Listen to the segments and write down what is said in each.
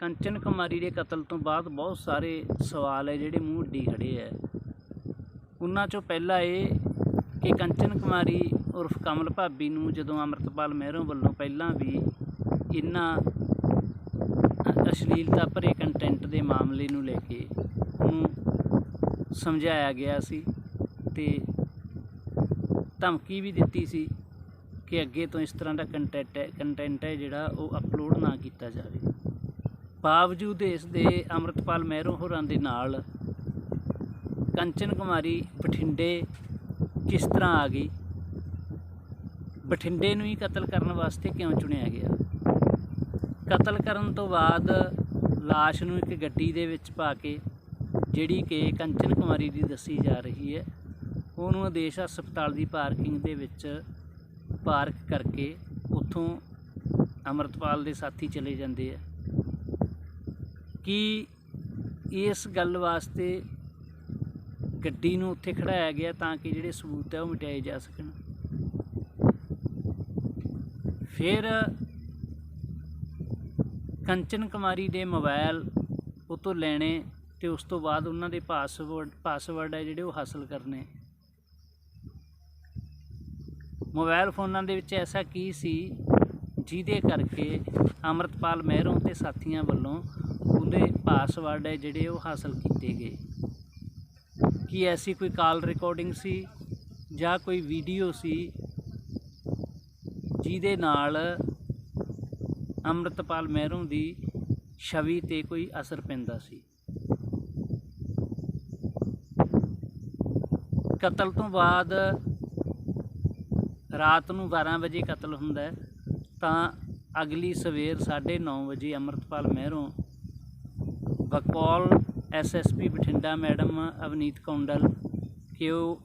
ਕੰਚਨ ਕੁਮਾਰੀ ਦੇ ਕਤਲ ਤੋਂ ਬਾਅਦ ਬਹੁਤ ਸਾਰੇ ਸਵਾਲ ਹੈ ਜਿਹੜੇ ਮੂੰਹ ਅੱਡੀ ਖੜੇ ਹੈ। ਉਹਨਾਂ ਚੋਂ ਪਹਿਲਾ ਇਹ ਕਿ ਕੰਚਨ ਕੁਮਾਰੀ ਉਰਫ ਕਮਲ ਭਾਬੀ ਨੂੰ ਜਦੋਂ ਅੰਮ੍ਰਿਤਪਾਲ ਮਹਿਰੋਂ ਵੱਲੋਂ ਪਹਿਲਾਂ ਵੀ ਇਹਨਾਂ ਅਸ਼ਲੀਲਤਾ ਭਰੇ ਕੰਟੈਂਟ ਦੇ ਮਾਮਲੇ ਨੂੰ ਲੈ ਕੇ ਉਹਨੂੰ ਸਮਝਾਇਆ ਗਿਆ ਸੀ ਤੇ ਧਮਕੀ ਵੀ ਦਿੱਤੀ ਸੀ ਕਿ ਅੱਗੇ ਤੋਂ ਇਸ ਤਰ੍ਹਾਂ ਦਾ ਕੰਟੈਂਟ ਹੈ ਕੰਟੈਂਟ ਹੈ ਜਿਹੜਾ ਉਹ ਅਪਲੋਡ ਨਾ ਕੀਤਾ ਜਾਵੇ। ਬਾਵਜੂਦ ਇਸ ਦੇ ਅੰਮ੍ਰਿਤਪਾਲ ਮਹਿਰੋਂ ਹੋਰਾਂ ਦੇ ਨਾਲ ਕੰਚਨ ਕੁਮਾਰੀ ਬਠਿੰਡੇ ਕਿਸ ਤਰ੍ਹਾਂ ਆ ਗਈ? ਬਠਿੰਡੇ ਨੂੰ ਹੀ ਕਤਲ ਕਰਨ ਵਾਸਤੇ ਕਿਉਂ ਚੁਣਿਆ ਗਿਆ? ਕਤਲ ਕਰਨ ਤੋਂ ਬਾਅਦ লাশ ਨੂੰ ਇੱਕ ਗੱਡੀ ਦੇ ਵਿੱਚ ਪਾ ਕੇ, ਜਿਹੜੀ ਕਿ ਕੰਚਨ ਕੁਮਾਰੀ ਦੀ ਦੱਸੀ ਜਾ ਰਹੀ ਹੈ, ਉਹਨੂੰ ਆਦੇਸ਼ ਹਸਪਤਾਲ ਦੀ ਪਾਰਕਿੰਗ ਦੇ ਵਿੱਚ ਪਾਰਕ ਕਰਕੇ ਉੱਥੋਂ ਅਮਰਤਪਾਲ ਦੇ ਸਾਥੀ ਚਲੇ ਜਾਂਦੇ ਆ। ਕਿ ਇਸ ਗੱਲ ਵਾਸਤੇ ਗੱਡੀ ਨੂੰ ਉੱਥੇ ਖੜਾਇਆ ਗਿਆ ਤਾਂ ਕਿ ਜਿਹੜੇ ਸਬੂਤ ਹੈ ਉਹ ਮਿਟਾਏ ਜਾ ਸਕਣ। ਫਿਰ ਕੰਚਨ ਕੁਮਾਰੀ ਦੇ ਮੋਬਾਈਲ ਉਹ ਤੋਂ ਲੈਣੇ ਤੇ ਉਸ ਤੋਂ ਬਾਅਦ ਉਹਨਾਂ ਦੇ ਪਾਸਵਰਡ ਪਾਸਵਰਡ ਹੈ ਜਿਹੜੇ ਉਹ ਹਾਸਲ ਕਰਨੇ। ਮੋਬਾਈਲ ਫੋਨਾਂ ਦੇ ਵਿੱਚ ਐਸਾ ਕੀ ਸੀ ਜਿਹਦੇ ਕਰਕੇ ਅਮਰਤਪਾਲ ਮਹਿਰੋਂ ਤੇ ਸਾਥੀਆਂ ਵੱਲੋਂ ਉਹਦੇ ਪਾਸਵਰਡ ਹੈ ਜਿਹੜੇ ਉਹ ਹਾਸਲ ਕੀਤੇ ਗਏ। ਕੀ ਐਸੀ ਕੋਈ ਕਾਲ ਰਿਕਾਰਡਿੰਗ ਸੀ ਜਾਂ ਕੋਈ ਵੀਡੀਓ ਸੀ ਜਿਹਦੇ ਨਾਲ ਅੰਮ੍ਰਿਤਪਾਲ ਮਹਿਰੋਂ ਦੀ ਛਵੀ ਤੇ ਕੋਈ ਅਸਰ ਪੈਂਦਾ ਸੀ? ਕਤਲ ਤੋਂ ਬਾਅਦ ਰਾਤ ਨੂੰ 12 ਵਜੇ ਕਤਲ ਹੁੰਦਾ ਤਾਂ ਅਗਲੀ ਸਵੇਰ 9:30 ਵਜੇ ਅੰਮ੍ਰਿਤਪਾਲ ਮਹਿਰੋਂ ਬਕੌਲ ਐਸਐਸਪੀ ਬਠਿੰਡਾ ਮੈਡਮ ਅਵਨੀਤ ਕੌਂਡਲ ਕਿ ਉਹ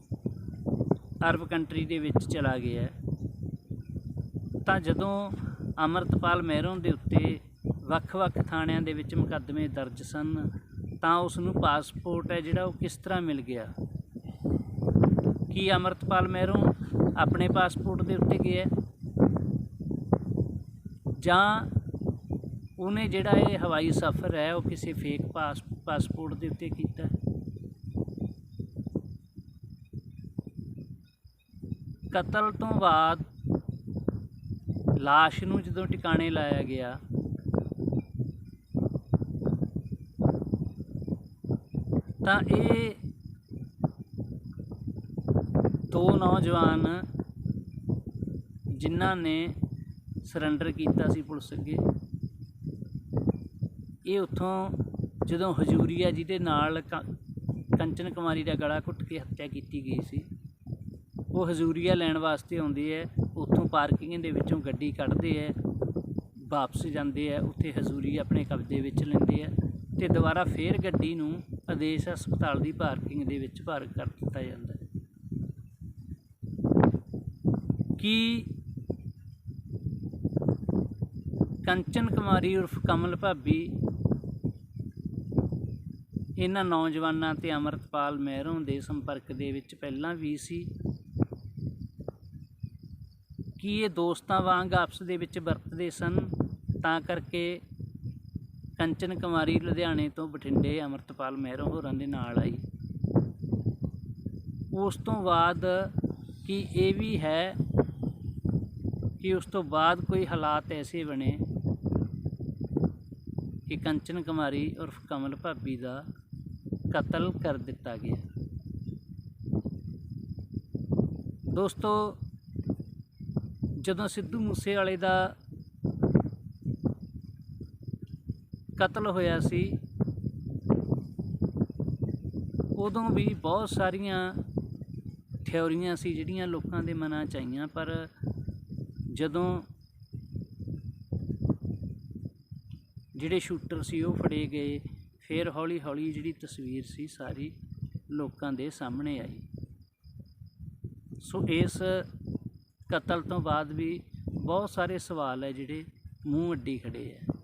ਅਰਬ ਕੰਟਰੀ ਦੇ ਵਿੱਚ ਚਲਾ ਗਿਆ ਤਾਂ ਜਦੋਂ ਅਮਰਤਪਾਲ ਮਹਿਰੋਂ ਦੇ ਉੱਤੇ ਵੱਖ-ਵੱਖ ਥਾਣਿਆਂ ਦੇ ਵਿੱਚ ਮੁਕੱਦਮੇ ਦਰਜ ਸਨ, ਤਾਂ ਉਸ ਨੂੰ ਪਾਸਪੋਰਟ ਹੈ ਜਿਹੜਾ ਉਹ ਕਿਸ ਤਰ੍ਹਾਂ ਮਿਲ ਗਿਆ? ਕੀ ਅਮਰਤਪਾਲ ਮਹਿਰੋਂ ਆਪਣੇ ਪਾਸਪੋਰਟ ਦੇ ਉੱਤੇ ਗਿਆ ਜਾਂ ਉਹਨੇ ਜਿਹੜਾ ਇਹ ਹਵਾਈ ਸਫ਼ਰ ਹੈ, ਉਹ ਕਿਸੇ ਫੇਕ ਪਾਸ ਪਾਸਪੋਰਟ ਦੇ ਉੱਤੇ ਕੀਤਾ। ਕਤਲ ਤੋਂ ਬਾਅਦ লাশ ਨੂੰ ਜਦੋਂ ਟਿਕਾਣੇ ਲਾਇਆ ਗਿਆ, ਤਾਂ ਇਹ ਦੋ ਨੌਜਵਾਨ ਜਿਨ੍ਹਾਂ ਨੇ ਸਰੈਂਡਰ ਕੀਤਾ ਸੀ ਪੁਲਿਸ ਅੱਗੇ। ਇਹ ਉੱਥੋਂ ਜਦੋਂ ਹਜੂਰੀਆ ਜਿਹਦੇ ਨਾਲ ਕੰਚਨ ਕੁਮਾਰੀ ਦਾ ਗਲਾ ਘੁੱਟ ਕੇ ਹੱਤਿਆ ਕੀਤੀ ਗਈ ਸੀ, ਉਹ ਹਜ਼ੂਰੀਆ ਲੈਣ ਵਾਸਤੇ ਆਉਂਦੇ ਹੈ ਉੱਥੋਂ ਪਾਰਕਿੰਗ ਦੇ ਵਿੱਚੋਂ ਗੱਡੀ ਕੱਢਦੇ ਹੈ ਵਾਪਸ ਜਾਂਦੇ ਹੈ ਉੱਥੇ ਹਜ਼ੂਰੀ ਆਪਣੇ ਕਬਜ਼ੇ ਵਿੱਚ ਲੈਂਦੇ ਹੈ ਤੇ ਦੁਬਾਰਾ ਫੇਰ ਗੱਡੀ ਨੂੰ ਆਦੇਸ਼ ਹਸਪਤਾਲ ਦੀ ਪਾਰਕਿੰਗ ਦੇ ਵਿੱਚ ਪਾਰਕ ਕਰ ਦਿੱਤਾ ਜਾਂਦਾ ਕੀ ਕੰਚਨ ਕੁਮਾਰੀ ਉਰਫ ਕਮਲ ਭਾਬੀ ਇਹਨਾਂ ਨੌਜਵਾਨਾਂ ਤੇ ਅਮਰਤਪਾਲ ਮਹਿਰੋਂ ਦੇ ਸੰਪਰਕ ਦੇ ਵਿੱਚ ਪਹਿਲਾਂ ਵੀ ਸੀ। ਕੀ ਇਹ ਦੋਸਤਾਂ ਵਾਂਗ ਆਪਸ ਦੇ ਵਿੱਚ ਵਰਤਦੇ ਸਨ? ਤਾਂ ਕਰਕੇ ਕੰਚਨ ਕੁਮਾਰੀ ਲੁਧਿਆਣੇ ਤੋਂ ਬਠਿੰਡੇ ਅਮਰਤਪਾਲ ਮਹਿਰੋਂ ਹੋਰਾਂ ਦੇ ਨਾਲ ਆਈ। ਉਸ ਤੋਂ ਬਾਅਦ ਕੀ ਇਹ ਵੀ ਹੈ ਕਿ ਉਸ ਤੋਂ ਬਾਅਦ ਕੋਈ ਹਾਲਾਤ ਐਸੇ ਬਣੇ ਕਿ ਕੰਚਨ ਕੁਮਾਰੀ ਉਰਫ ਕਮਲ ਭਾਬੀ ਦਾ ਕਤਲ ਕਰ ਦਿੱਤਾ ਗਿਆ। ਦੋਸਤੋ, ਜਦੋਂ ਸਿੱਧੂ ਮੂਸੇਵਾਲੇ ਦਾ ਕਤਲ ਹੋਇਆ ਸੀ, ਉਦੋਂ ਵੀ ਬਹੁਤ ਸਾਰੀਆਂ ਥਿਉਰੀਆਂ ਸੀ ਜਿਹੜੀਆਂ ਲੋਕਾਂ ਦੇ ਮਨਾਂ 'ਚ ਆਈਆਂ, ਪਰ ਜਦੋਂ ਜਿਹੜੇ ਸ਼ੂਟਰ ਸੀ ਉਹ ਫੜੇ ਗਏ ਫਿਰ ਹੌਲੀ ਹੌਲੀ ਜਿਹੜੀ ਤਸਵੀਰ ਸੀ ਸਾਰੀ ਲੋਕਾਂ ਦੇ ਸਾਹਮਣੇ ਆਈ। ਸੋ ਇਸ ਕਤਲ ਤੋਂ ਬਾਅਦ ਵੀ ਬਹੁਤ ਸਾਰੇ ਸਵਾਲ ਹੈ ਜਿਹੜੇ ਮੂੰਹ ਅੱਡੀ ਖੜੇ ਹੈ